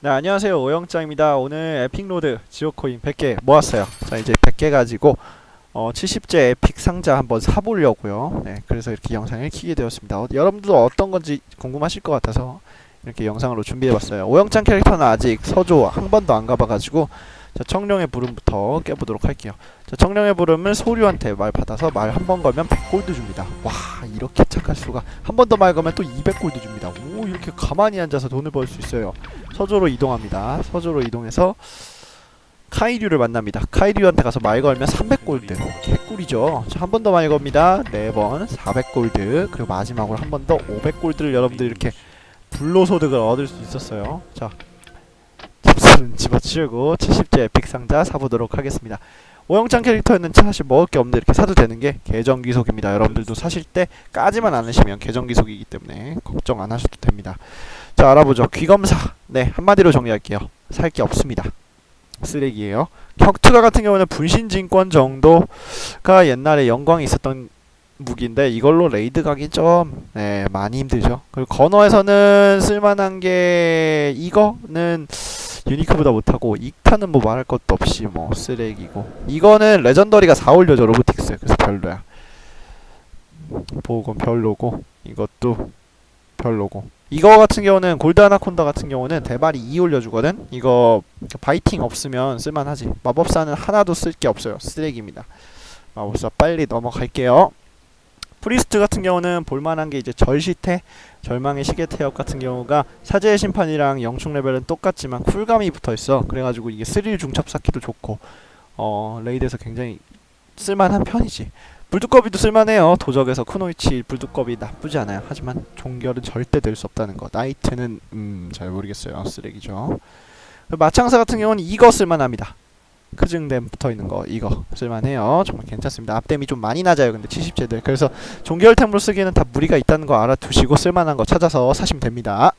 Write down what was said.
네 안녕하세요. 오영장입니다. 오늘 에픽로드 지오코인 100개 모았어요. 자 이제 100개 가지고 어 70제 에픽 상자 한번 사보려고요. 네 그래서 이렇게 영상을 키게 되었습니다. 어, 여러분들도 어떤 건지 궁금하실 것 같아서 이렇게 영상으로 준비해봤어요. 오영장 캐릭터는 아직 서조 한 번도 안 가봐가지고 자 청룡의 부름부터 깨보도록 할게요. 자 청룡의 부름을 소류한테 말 받아서 말 한 번 걸면 100골드 줍니다. 와 이렇게 착할 수가 한 번더말 걸면 또 200골드 줍니다 오 이렇게 가만히 앉아서 돈을 벌 수 있어요 서조로 이동합니다. 서조로 이동해서 카이류를 만납니다. 카이류한테 가서 말 걸면 300골드. 개꿀이죠. 한 번 더 말 겁니다. 네번 400골드. 그리고 마지막으로 한 번 더 500골드를 여러분들 이렇게 불로 소득을 얻을 수 있었어요. 자, 집수는 집어치우고 70제 에픽 상자 사보도록 하겠습니다. 오영장 캐릭터는 사실 먹을 게 없는데 이렇게 사도 되는 게 계정 귀속입니다. 여러분들도 사실 때 까지만 않으시면 계정 귀속이기 때문에 걱정 안 하셔도 됩니다. 자 알아보죠. 귀검사. 네 한마디로 정리할게요. 살 게 없습니다. 쓰레기예요. 격투가 같은 경우는 분신진권 정도가 옛날에 영광이 있었던 무기인데 이걸로 레이드 가기 좀 네, 많이 힘들죠. 그리고 건어에서는 쓸만한 게 이거는 유니크보다 못하고 익타는 뭐 말할 것도 없이 뭐 쓰레기고. 이거는 레전더리가 4 올려줘 로보틱스. 그래서 별로야. 보건 별로고 이것도 별로고. 이거 같은 경우는 골드 아나콘다 같은 경우는 대발이 2 올려주거든? 이거 바이팅 없으면 쓸만하지. 마법사는 하나도 쓸 게 없어요. 쓰레기입니다. 마법사 빨리 넘어갈게요 프리스트 같은 경우는 볼만한 게 이제 절시태 절망의 시계 태엽 같은 경우가 사제의 심판이랑 영충 레벨은 똑같지만 쿨감이 붙어 있어 그래가지고 이게 스릴 중첩 쌓기도 좋고 어 레이드에서 굉장히 쓸만한 편이지 불두꺼비도 쓸만해요. 도적에서 쿠노이치 불두꺼비 나쁘지 않아요. 하지만 종결은 절대 될 수 없다는 거. 나이트는 음 잘 모르겠어요. 쓰레기죠. 마창사 같은 경우는 이거 쓸만합니다. 크증댐 붙어 있는 거 이거 쓸만해요. 정말 괜찮습니다. 앞댐이 좀 많이 낮아요. 근데 70제들 그래서 종결템으로 쓰기에는 다 무리가 있다는 거 알아두시고 쓸만한 거 찾아서 사시면 됩니다.